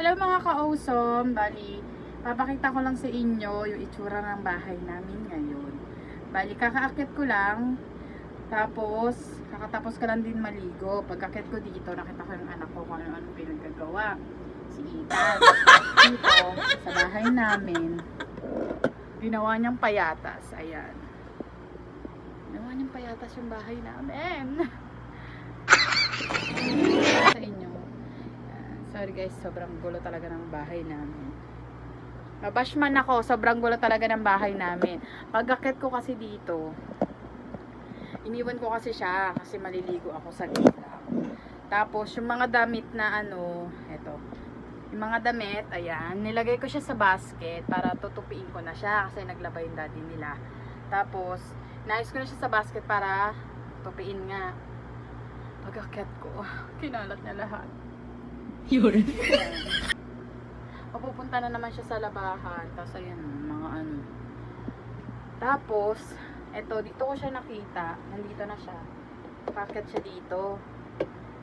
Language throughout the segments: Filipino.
ngayon, bali, papakita ko lang sa inyo yung itsura ng bahay namin ngayon. Bali, kakaakit ko lang, tapos, kakatapos ko lang din maligo. Pagkakit ko dito, nakita ko yung anak ko kung ano-ano pinagagawa. Si Ethan. Dito, sa bahay namin, ginawa niyang payatas. Ayan. Ginawa niyang payatas yung bahay namin. sa inyo. Ayan. Sorry guys, sobrang gulo talaga ng bahay namin. Mabashman ako, sobrang gulo talaga ng bahay namin. Pagkakit ko kasi dito, iniwan ko kasi siya kasi maliligo ako sa gitna. Tapos, yung mga damit na ano, eto, yung mga damit, ayan, nilagay ko siya sa basket para tutupiin ko na siya kasi naglaba yung daddy nila. Tapos, naayos ko na siya sa basket para tupiin nga. Pagkakat ko, kinalat niya lahat. Yun. Papupunta na naman siya sa labahan. Tapos, ayan, mga ano. Tapos, eto, dito ko siya nakita. Nandito na siya. Packet siya dito.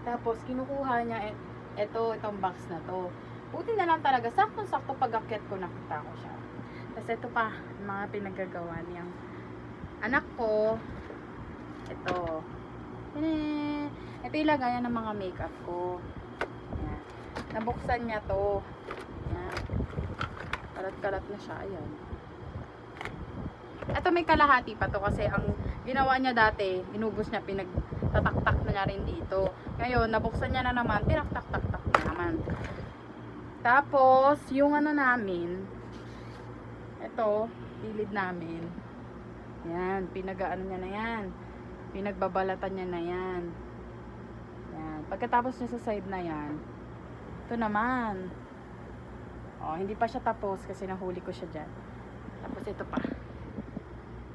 Tapos, kinukuha niya, et, eto, itong box na to. Buti na lang talaga, sakto-sakto pag-akyat ko nakita ko siya. Tapos, ito pa, mga pinagagawa niyang anak ko. Ito. Eh, ito yung lagayan ng mga makeup ko. Nabuksan niya to. Ayan. Kalat-kalat na siya. Ayan. Ito may kalahati pa to kasi ang ginawa niya dati, inubos niya, pinagtatak-tak na niya rin dito. Ngayon, nabuksan niya na naman, tinaktak-tak-tak na naman. Tapos, yung ano namin, ito, gilid namin. Yan, pinagaano niya na yan. Pinagbabalatan niya na yan. Yan. Pagkatapos niya sa side na yan, ito naman. Oh, hindi pa siya tapos kasi nahuli ko siya dyan. Tapos ito pa.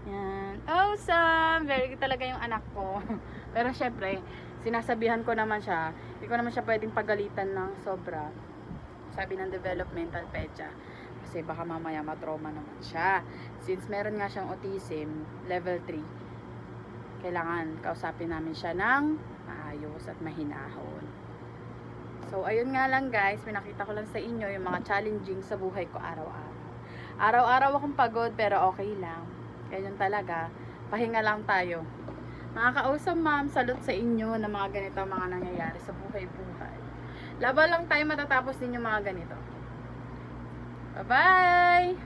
Yan. Awesome! Very good talaga yung anak ko. Pero syempre, sinasabihan ko naman siya, hindi ko naman siya pwedeng pagalitan ng sobra. Sabi ng developmental pecha. Kasi baka mamaya matrauma naman siya. Since meron nga siyang autism, level 3, kailangan kausapin namin siya ng maayos at mahinahon. So, ayun nga lang guys, pinakita ko lang sa inyo yung mga challenging sa buhay ko araw-araw. Araw-araw akong pagod pero okay lang. Ganyan talaga. Pahinga lang tayo. Mga kausap ma'am, salute sa inyo na mga ganito mga nangyayari sa buhay-buhay. Laban lang tayo matatapos din mga ganito. Bye-bye!